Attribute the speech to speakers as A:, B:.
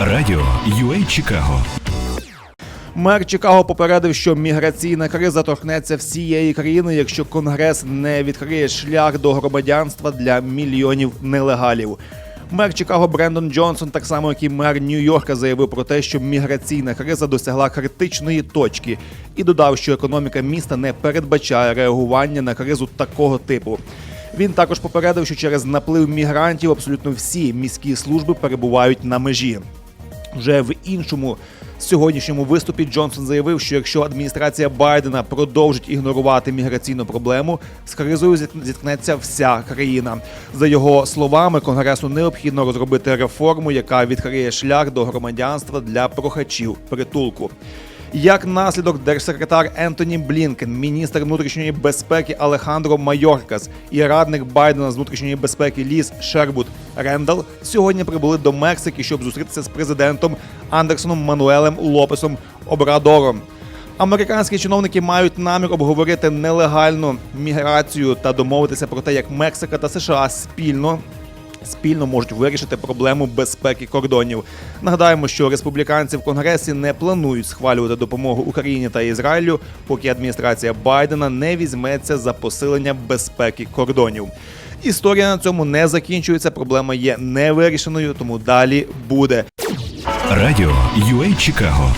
A: Радіо UA Чикаго
B: Мер Чикаго попередив, що міграційна криза торкнеться всієї країни, якщо Конгрес не відкриє шлях до громадянства для мільйонів нелегалів. Мер Чикаго Брендон Джонсон, так само як і мер Нью-Йорка, заявив про те, що міграційна криза досягла критичної точки, і додав, що економіка міста не передбачає реагування на кризу такого типу. Він також попередив, що через наплив мігрантів абсолютно всі міські служби перебувають на межі. Вже в іншому сьогоднішньому виступі Джонсон заявив, що якщо адміністрація Байдена продовжить ігнорувати міграційну проблему, з кризою зіт- зіткнеться вся країна. За його словами, конгресу необхідно розробити реформу, яка відкриє шлях до громадянства для прохачів притулку. Як наслідок, держсекретар Ентоні Блінкен, міністр внутрішньої безпеки Алехандро Майоркас і радник Байдена з внутрішньої безпеки Ліз Шербут Рендал сьогодні прибули до Мексики, щоб зустрітися з президентом Андерсоном Мануелем Лопесом Обрадором. Американські чиновники мають намір обговорити нелегальну міграцію та домовитися про те, як Мексика та США спільно спільно можуть вирішити проблему безпеки кордонів. Нагадаємо, що республіканці в конгресі не планують схвалювати допомогу Україні та Ізраїлю, поки адміністрація Байдена не візьметься за посилення безпеки кордонів. Історія на цьому не закінчується. Проблема є невирішеною, тому далі буде.
A: Радіо UA Чикаго